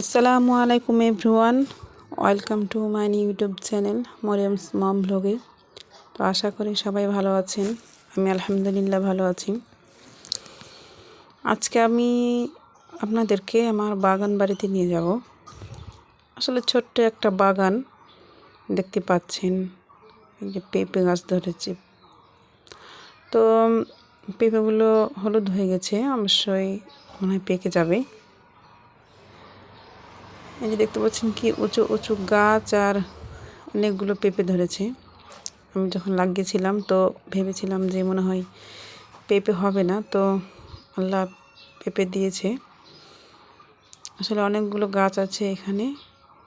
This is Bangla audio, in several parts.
আসসালামু আলাইকুম everyone. Welcome to my YouTube channel Mariam's mom ব্লগে। তো আশা করি সবাই ভালো আছেন। আমি আলহামদুলিল্লাহ ভালো আছি। আজকে আমি আপনাদেরকে আমার বাগান বাড়িতে নিয়ে যাব। আসলে ছোট্ট একটা বাগান দেখতে পাচ্ছেন। এই যে পেঁপে গাছ ধরেছে। তো পেঁপেগুলো হলুদ হয়ে গেছে। অবশ্যই মনে হয় পেকে যাবে। এই যে দেখতে পাচ্ছেন কি উঁচু উঁচু গাছ আর অনেকগুলো পেঁপে ধরেছে। আমি যখন লাগিয়েছিলাম তো ভেবেছিলাম যে মনে হয় পেঁপে হবে না, তো আল্লাহ পেঁপে দিয়েছে। আসলে অনেকগুলো গাছ আছে এখানে,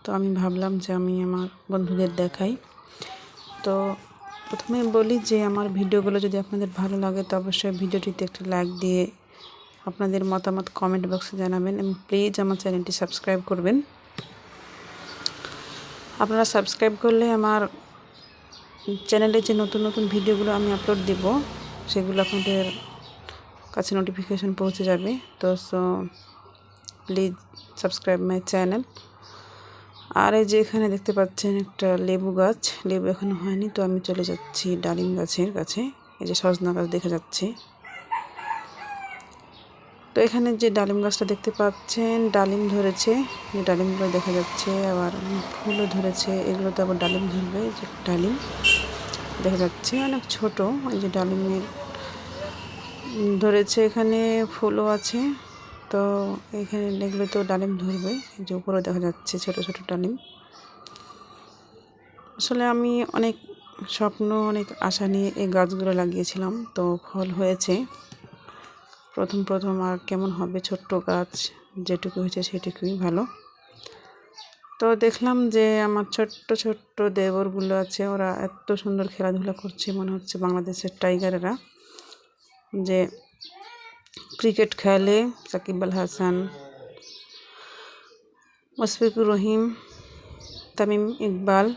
তো আমি ভাবলাম যে আমি আমার বন্ধুদের দেখাই। তো প্রথমে বলি যে আমার ভিডিওগুলো যদি আপনাদের ভালো লাগে তো অবশ্যই ভিডিওটিতে একটি লাইক দিয়ে আপনাদের মতামত কমেন্ট বক্সে জানাবেন এবং প্লিজ আমার চ্যানেলটি সাবস্ক্রাইব করবেন। আপনারা সাবস্ক্রাইব করলে আমার চ্যানেলে যে নতুন নতুন ভিডিওগুলো আমি আপলোড দেব, সেগুলো আপনাদের কাছে নোটিফিকেশন পৌঁছে যাবে। তো so please subscribe my channel আর এই যে এখানে দেখতে পাচ্ছেন একটা লেবু গাছ, লেবু এখনও হয়নি, তো আমি চলে যাচ্ছি ডালিম গাছের কাছে। এই যে সজনা গাছ দেখা যাচ্ছে। তো এখানে যে ডালিম গাছটা দেখতে পাচ্ছেন, ডালিম ধরেছে। যে ডালিমগুলো দেখা যাচ্ছে, আবার ফুলও ধরেছে। এগুলো তো আবার ডালিম ধরবে যে ডালিম দেখা যাচ্ছে। অনেক ছোট, এই যে ডালিমের ধরেছে এখানে, ফুলও আছে। তো এখানে এগুলো তো ডালিম ধরবে যে উপরেও দেখা যাচ্ছে ছোট ছোট ডালিম। আসলে আমি অনেক স্বপ্ন, অনেক আশা নিয়ে এই গাছগুলো লাগিয়েছিলাম। তো ফল হয়েছে। প্রথম প্রথম আর কেমন হবে ছোট্ট গাছ যেটুকু হয়েছে সেটুকুই ভালো। তো দেখলাম যে আমার ছোট্ট ছোট্ট দেবরগুলো আছে, ওরা এত সুন্দর খেলাধুলা করছে মনে হচ্ছে বাংলাদেশের টাইগারেরা। যে ক্রিকেট খেলে সাকিব আল হাসান, মুশফিকুর রহিম, তামিম ইকবাল।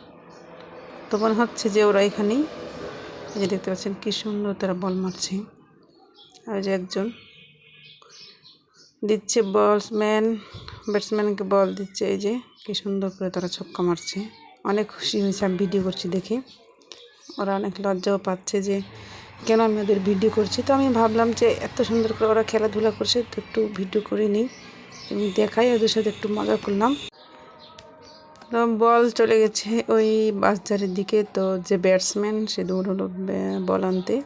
তো মনে হচ্ছে যে ওরা এখানেই যে দেখতে পাচ্ছেন কী সুন্দর তারা বল মারছে। আর যে একজন দিচ্ছে বলসম্যান, ব্যাটসম্যানকে বল দিচ্ছে, এই যে কী সুন্দর করে তারা ছক্কা মারছে। অনেক খুশি হয়েছে, আমি ভিডিও করছি দেখে। ওরা অনেক লজ্জাও পাচ্ছে যে, কেন আমি ওদের ভিডিও করছি? তো আমি ভাবলাম যে, এত সুন্দর করে ওরা খেলাধুলা করছে, তো একটু ভিডিও করে নিই এবং দেখাই, ওদের সাথে একটু মজা করলাম। তো বল চলে গেছে ওই বাসজারের দিকে, তো যে ব্যাটসম্যান, সে দৌড় হলো বল আনতে।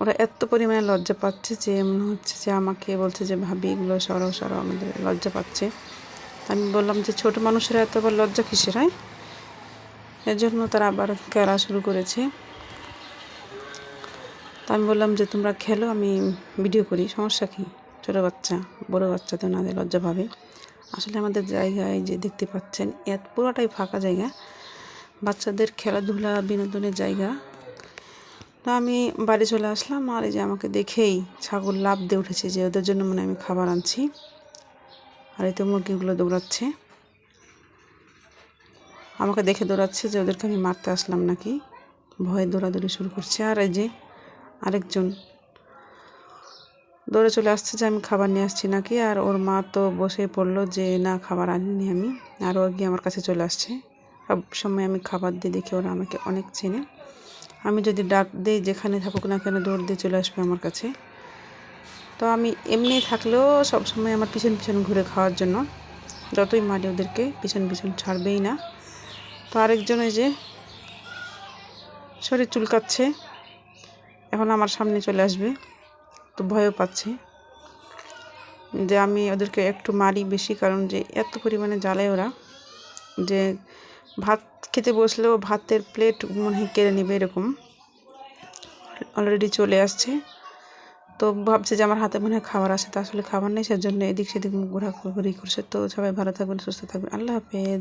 ওরা এত পরিমাণে লজ্জা পাচ্ছে যে মনে হচ্ছে যে আমাকে বলছে যে, ভাবি, এগুলো সরাও সরাও, আমাদের লজ্জা পাচ্ছে। আমি বললাম যে, ছোট মানুষেরা এত আবার লজ্জা কিসের, হয়? এর জন্য তারা আবার খেলা শুরু করেছে। তা আমি বললাম যে, তোমরা খেলো, আমি ভিডিও করি, সমস্যা কী? ছোটো বাচ্চা, বড়ো বাচ্চা তো না লজ্জা পাবে। আসলে আমাদের জায়গায় যে দেখতে পাচ্ছেন, এত পুরোটাই ফাঁকা জায়গা। বাচ্চাদের খেলাধুলা, বিনোদনের জায়গা। তো আমি বাড়ি চলে আসলাম আর এই যে আমাকে দেখেই ছাগল লাভ দিয়ে উঠেছে যে ওদের জন্য মানে আমি খাবার আনছি। আর এই তো মুরগিগুলো দৌড়াচ্ছে। আমাকে দেখে দৌড়াচ্ছে যে ওদেরকে আমি মারতে আসলাম নাকি। ভয়ে দৌড়াদৌড়ি শুরু করছে। আর এই যে আরেকজন দৌড়ে চলে আসছে যে আমি খাবার নিয়ে আসছি নাকি। আর ওর মা তো বসে পড়ল যে না, খাবার আনিনি আমি। আর ও গিয়ে আমার কাছে চলে আসছে। সব সময় আমি খাবার দিয়ে দেখি, ওরা আমাকে অনেক চেনে। আমি যদি ডাক দিই, যেখানে থাকুক না কেন দৌড় দিয়ে চলে আসবে আমার কাছে। তো আমি এমনি থাকলেও সব সময় আমার পিছন পিছন ঘুরে খাওয়ার জন্য যতই মারি ওদেরকে, পিছন পিছন ছাড়বেই না। তো আরেকজন ওই যে শরীর চুলকাচ্ছে, এখন আমার সামনে চলে আসবে, তো ভয়ও পাচ্ছে যে আমি ওদেরকে একটু মারি বেশি, কারণ যে এত পরিমাণে জ্বালায় ওরা যে ভাত খেতে বসলেও ভাতের প্লেট মনে কেড়ে নেবে এরকম। অলরেডি চলে আসছে। তো ভাবছে যে আমার হাতে মনে হয় খাবার আসে, তা আসলে খাবার নেই, সেজন্য এদিক সেদিক ঘোরাঘুরি করছে। তো সবাই ভালো থাকবেন, সুস্থ থাকবেন। আল্লাহ হাফেজ।